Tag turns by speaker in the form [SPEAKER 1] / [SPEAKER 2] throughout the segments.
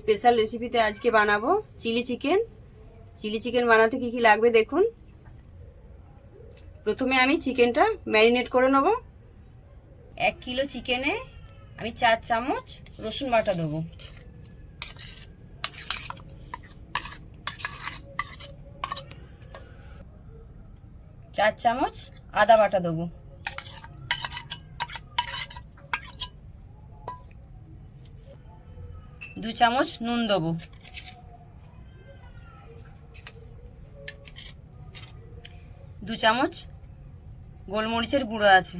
[SPEAKER 1] Special রেসিপিতে আজকে বানাবো চিলি চিকেন। চিলি চিকেন বানাতে কি কি লাগবে দেখুন। প্রথমে আমি চিকেনটা ম্যারিনেট করে নেব। এক কিলো চিকেনে আমি চার চামচ রসুন বাটা দেবো। চার চামচ আদা বাটা দেবো। দু চামচ নুন দেবো। দু চামচ গোলমরিচের গুঁড়ো আছে।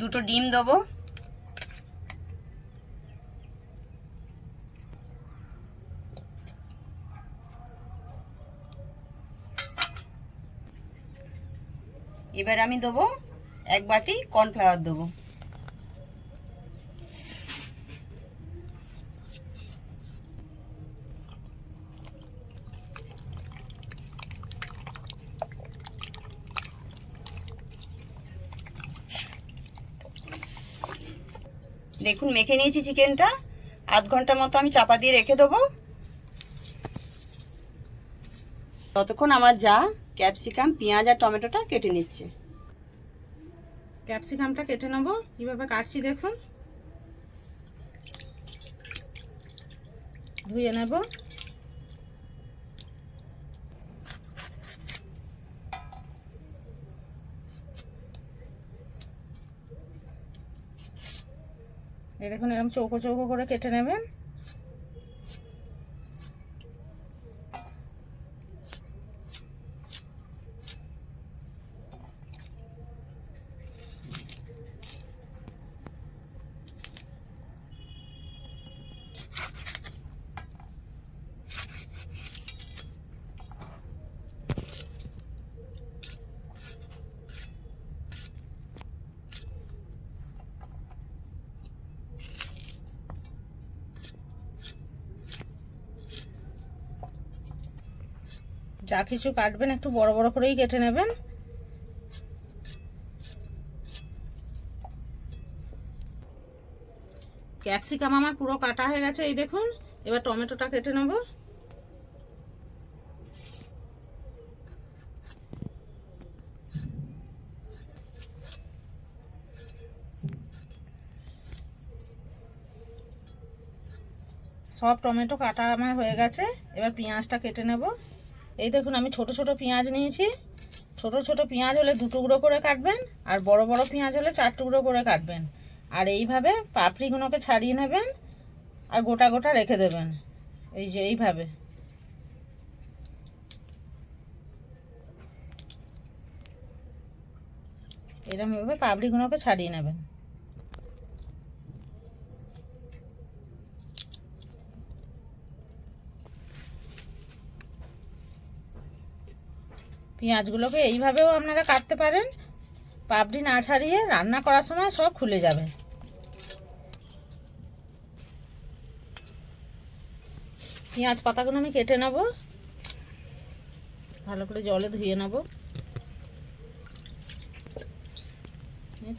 [SPEAKER 1] দুটো ডিম দেবো। এবার আমি দেবো এক বাটি কর্নফ্লাওয়ার দেবো। দেখুন, মেখে নিয়েছি চিকেনটা। আধ ঘণ্টার মতো আমি চাপা দিয়ে রেখে দেবো। ততক্ষণ আমার যা ক্যাপসিকাম, পেঁয়াজ আর টমেটোটা কেটে নিচ্ছে।
[SPEAKER 2] ক্যাপসিকামটা কেটে নেব। কীভাবে কাটছি দেখুন। ধুয়ে নেব। এই দেখুন এরকম চৌকো চৌকো করে কেটে নেবেন। যা কিছু কাটবেন একটু বড় বড় করেই কেটে নেবেন। ক্যাপসিকাম আমার পুরো কাটা হয়ে গেছে, এই দেখুন, এবার টমেটোটা কেটে নেব। সব টমেটো কাটা আমার হয়ে গেছে, এবার পেঁয়াজটা কেটে নেব। এই দেখুন, আমি ছোট ছোট পেঁয়াজ নিয়েছি। ছোট ছোট পেঁয়াজ হলে দু টুকরো করে কাটবেন, আর বড় বড় পেঁয়াজ হলে চার টুকরো করে কাটবেন। আর এইভাবে পাপড়িগুলোকে ছাড়িয়ে নেবেন, আর গোটা গোটা রেখে দেবেন। এই যে এইভাবে। এরকমভাবে পাপড়িগুলোকে ছাড়িয়ে নেবেন। পেঁয়াজগুলোকে এইভাবেও আপনারা কাটতে পারেন। পাপড়ি না ছাড়িয়ে রান্না করার সময় সব খুলে যাবে। পেঁয়াজ পাতাগুলো আমি কেটে নেব। ভালো করে জলে ধুয়ে নেব।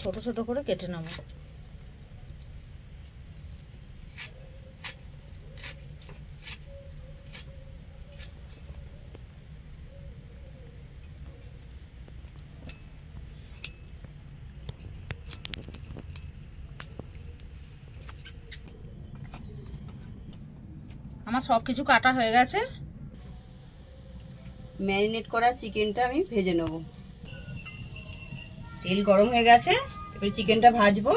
[SPEAKER 2] ছোট ছোট করে কেটে নেব। আমার সব কিছু কাটা হয়ে গেছে।
[SPEAKER 1] ম্যারিনেট করা চিকেনটা আমি ভেজে নেব। তেল গরম হয়ে গেছে, এবার চিকেনটা ভাজবো।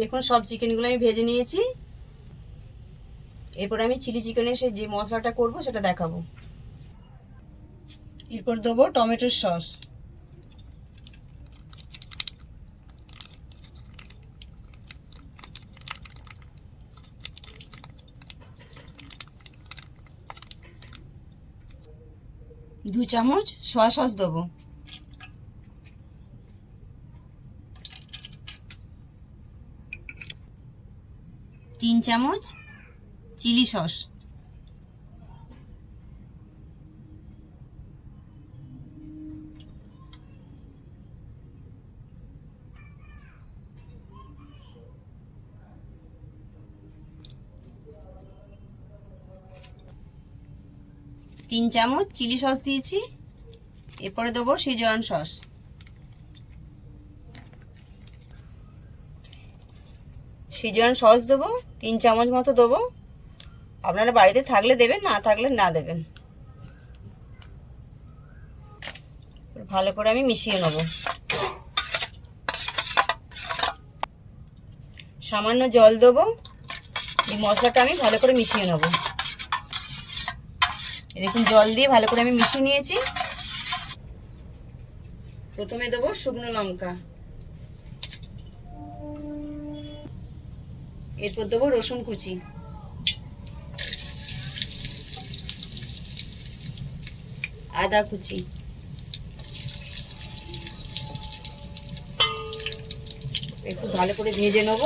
[SPEAKER 1] দেখুন, সব চিকেনগুলো আমি ভেজে নিয়েছি। এরপর আমি চিলি চিকেনের সে যে মশলাটা করব, সেটা দেখাবো। এরপর দেবো টমেটোর সস। দু চামচ সয়া সস দেবো। তিন চামচ চিলি সস। তিন চামচ চিলি সস দিয়েছি। এরপরে দেবো সিজওয়ান সস। সিজওয়ান সস দেবো, তিন চামচ মতো দেবো। আপনারা বাড়িতে থাকলে দেবেন, না থাকলে না দেবেন। ভালো করে আমি মিশিয়ে নেব। সামান্য জল দেবো। এই মশলাটা আমি ভালো করে মিশিয়ে নেব। দেখুন, জল দিয়ে ভালো করে আমি মিশিয়ে নিয়েছি। প্রথমে দেবো শুকনো লঙ্কা। এরপর দেবো রসুন কুচি। আদা কুচি। একটু ভালো করে ভেজে নেব।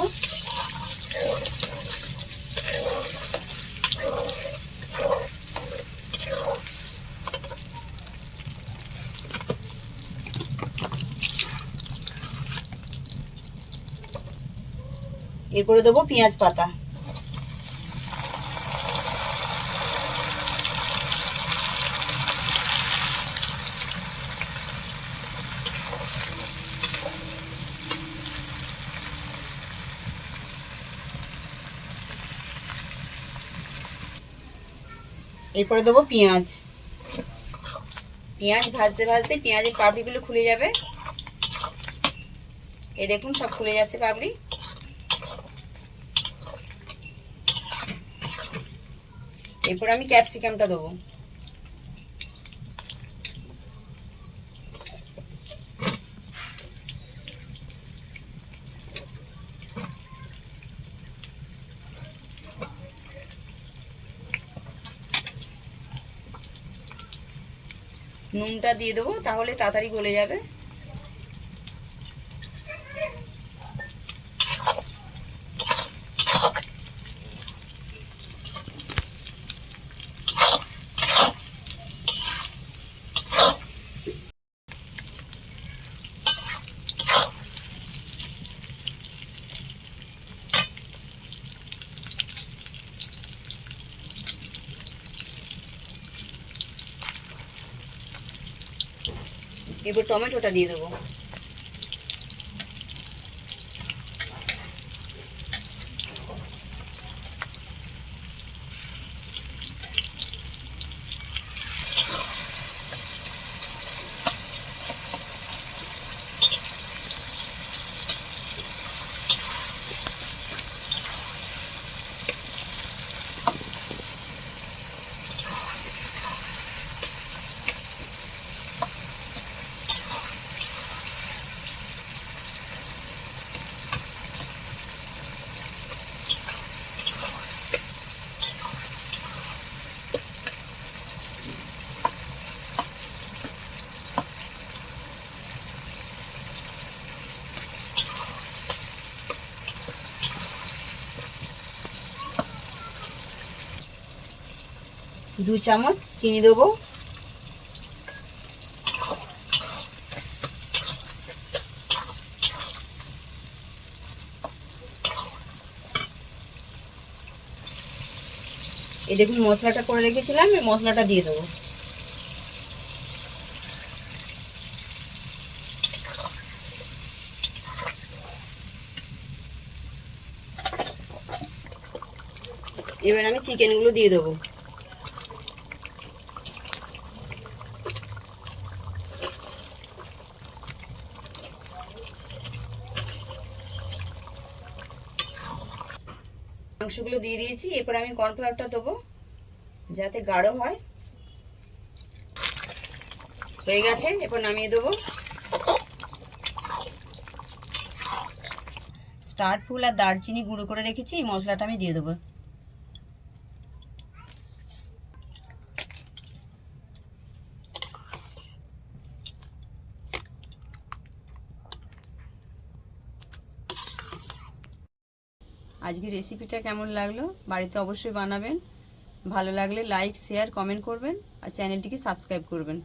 [SPEAKER 1] এরপরে দেবো পেঁয়াজ পাতা। এরপরে দেবো পেঁয়াজ। পেঁয়াজ ভাজতে ভাজতে পেঁয়াজের পাপড়িগুলো খুলে যাবে। এই দেখুন সব খুলে যাচ্ছে পাপড়ি। এরপর আমি ক্যাপসিকামটা দেবো। নুনটা দিয়ে দেবো তাহলে তাড়াতাড়ি গলে যাবে। এবার টমেটোটা দিয়ে দেবো। দু চামচ চিনি দেবো। এই দেখুন, মশলাটা করে রেখেছিলাম, এই মশলাটা দিয়ে দেবো। এবার আমি চিকেনগুলো দিয়ে দেবো। মাংসগুলো দিয়ে দিয়েছি, এরপর আমি কর্নফ্লাওয়ারটা দেবো, যাতে গাঢ় হয়। হয়ে গেছে, এরপর নামিয়ে দেবো। স্টার ফুল আর দারচিনি গুঁড়ো করে রেখেছি, এই মশলাটা আমি দিয়ে দেবো। আজকে রেসিপিটা কেমন লাগল? বাড়িতে অবশ্যই বানাবেন। ভালো লাগলে লাইক শেয়ার কমেন্ট করবেন। আর চ্যানেলটিকে সাবস্ক্রাইব করবেন।